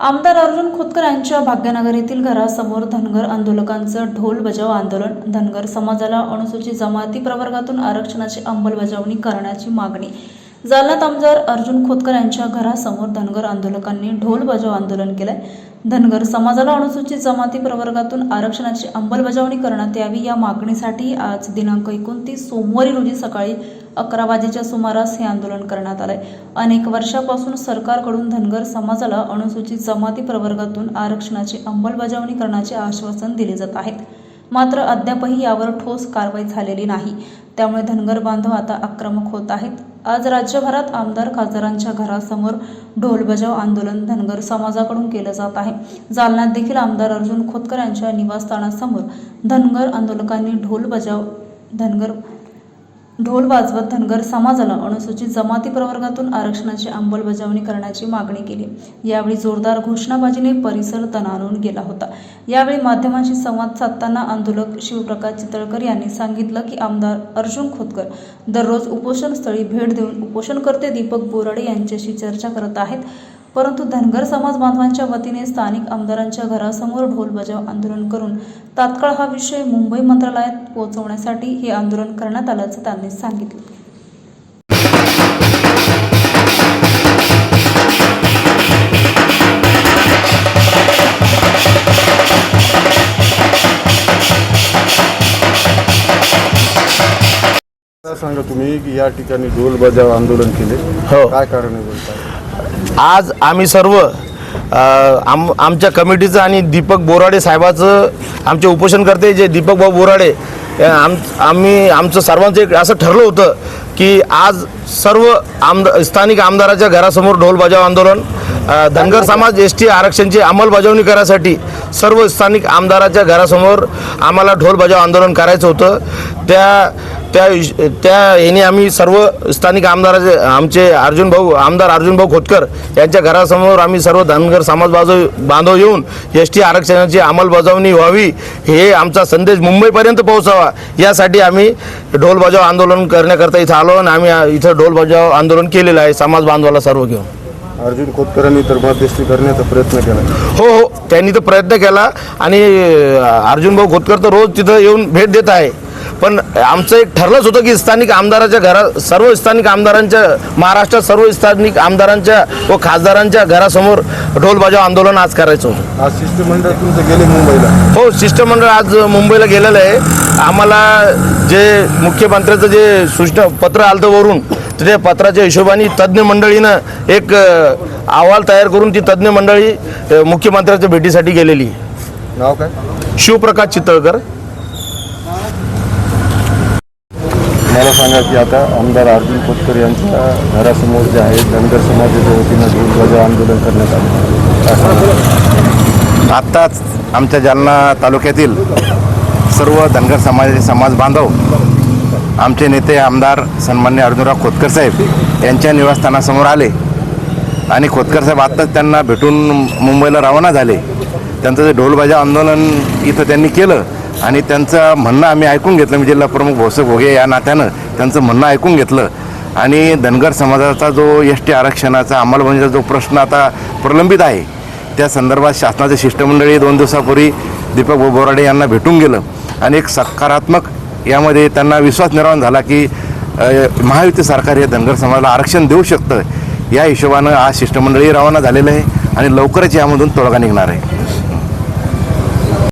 आमदार अर्जुन खोतकर यांच्या भाग्यनगर येथील घरासमोर धनगर आंदोलकांचं ढोल बजाव आंदोलन. धनगर समाजाला अनुसूचित जमाती प्रवर्गातून आरक्षणाची अंमलबजावणी करण्याची मागणी. जालन्यात आमदार अर्जुन खोतकर यांच्या घरासमोर धनगर आंदोलकांनी ढोल बजाव आंदोलन केलंय. धनगर समाजाला अनुसूचित जमाती प्रवर्गातून आरक्षणाची अंमलबजावणी करण्यात यावी या मागणीसाठी आज दिनांक एकोणतीस सोमवारी रोजी सकाळी अकरा वाजेच्या सुमारास हे आंदोलन करण्यात आलंय. अनेक वर्षापासून सरकारकडून धनगर समाजाला अनुसूचित जमाती प्रवर्गातून आरक्षणाची अंमलबजावणी करण्याचे आश्वासन दिले जात आहेत. मात्र अद्यापही यावर ठोस कारवाई झालेली नाही. त्यामुळे धनगर बांधव आता आक्रमक होत आहेत. आज राज्यभरात आमदार खासदारांच्या घरासमोर ढोल बजाव आंदोलन धनगर समाजाकडून केलं जात आहे. जालन्यात देखील आमदार अर्जुन खोतकर यांच्या निवासस्थानासमोर धनगर आंदोलकांनी ढोल बजाव धनगर ढोल वाजवत धनगर समाजाला अनुसूचित जमाती प्रवर्गातून आरक्षणाची अंमलबजावणी करण्याची मागणी केली. यावेळी जोरदार घोषणाबाजीने परिसर तणावून गेला होता. यावेळी माध्यमांशी संवाद साधताना आंदोलक शिवप्रकाश चितळकर यांनी सांगितलं की आमदार अर्जुन खोतकर दररोज उपोषणस्थळी भेट देऊन उपोषणकर्ते दीपक बोराडे यांच्याशी चर्चा करत आहेत. परंतु धनगर समाज बांधवांच्या वतीने स्थानिक आमदारांच्या घरासमोर ढोल बजाव आंदोलन करून तात्काळ हा विषय मुंबई मंत्रालयात पोहोचवण्यासाठी हे आंदोलन करण्यात आल्याचं त्यांनी सांगितलं. सांगा तुम्ही की या ठिकाणी ढोल बजाव आंदोलन केले. हो. काय कारण आहे बोलताय आज आम्ही सर्व आम आमच्या कमिटीचं आणि दीपक बोराडे साहेबाचं आमचे उपोषण करते जे दीपक भाऊ बोराडे आम आम्ही आमचं सर्वांचं एक असं ठरलं होतं की आज सर्व आमदार स्थानिक आमदाराच्या घरासमोर ढोल बजाव आंदोलन धनगर समाज एस टी आरक्षणची अंमलबजावणी करायसाठी सर्व स्थानिक आमदाराच्या घरासमोर आम्हाला ढोल बजाव आंदोलन करायचं होतं. त्या त्या त्या याने आम्ही सर्व स्थानिक आमदाराचे आमचे अर्जुन भाऊ आमदार अर्जुन भाऊ खोतकर यांच्या घरासमोर आम्ही सर्व धनगर समाज बाजू बांधव येऊन एस टी आरक्षणाची अंमलबजावणी व्हावी हे आमचा संदेश मुंबईपर्यंत पोहोचावा यासाठी आम्ही ढोल बजाव आंदोलन करण्याकरता इथं आलो आणि आम्ही इथं ढोल बजाव आंदोलन केलेलं आहे. समाज बांधवाला सर्व घेऊन. अर्जुन खोतकरांनी तर मध्यस्थी करण्याचा प्रयत्न केला. हो हो त्यांनी तर प्रयत्न केला आणि अर्जुन भाऊ खोतकर तर रोज तिथं येऊन भेट देत आहे. पण आमचं एक ठरलंच होतं की स्थानिक आमदाराच्या घरा सर्व स्थानिक आमदारांच्या महाराष्ट्रात सर्व स्थानिक आमदारांच्या व खासदारांच्या घरासमोर ढोल बजाव आंदोलन आज करायचं होतं. आज शिष्टमंडळ तुमचं गेले मुंबईला. हो शिष्टमंडळ आज मुंबईला गेलेलं आहे. आम्हाला जे मुख्यमंत्र्याचं जे सूचना पत्र आलं वरून त्या पत्राच्या हिशोबाने तज्ज्ञ मंडळीनं एक अहवाल तयार करून ती तज्ज्ञ मंडळी मुख्यमंत्र्याच्या भेटीसाठी गेलेली. नाव काय? शिवप्रकाश चितळकर. मला सांगा की आता आमदार अर्जुन खोतकर यांच्या घरासमोर जे आहे धनगर समाजाच्या वतीनं ढोल आंदोलन करण्यात आलं. आत्ताच आमच्या जालना तालुक्यातील सर्व धनगर समाजाचे समाज बांधव आमचे नेते आमदार सन्मान्य अर्जुनराव खोतकर साहेब यांच्या निवासस्थानासमोर आले. आणि खोतकर साहेब आत्ताच त्यांना भेटून मुंबईला रवाना झाले. त्यांचं जे ढोलबाजा आंदोलन इथं त्यांनी केलं आणि त्यांचं म्हणणं आम्ही ऐकून घेतलं. मी जिल्हा प्रमुख भोसे भोगे या नात्यानं त्यांचं म्हणणं ऐकून घेतलं. आणि धनगर समाजाचा जो एस टी आरक्षणाचा अंमलबजावणीचा जो प्रश्न आता प्रलंबित आहे त्या संदर्भात शासनाचे शिष्टमंडळी दोन दिवसापूर्वी दीपक बोराडे यांना भेटून गेलं. आणि एक सकारात्मक यामध्ये त्यांना विश्वास निर्माण झाला की महायुती सरकार हे धनगर समाजाला आरक्षण देऊ शकतं. या हिशोबानं आज शिष्टमंडळी रवाना झालेलं आहे आणि लवकरच यामधून तोडगा निघणार आहे.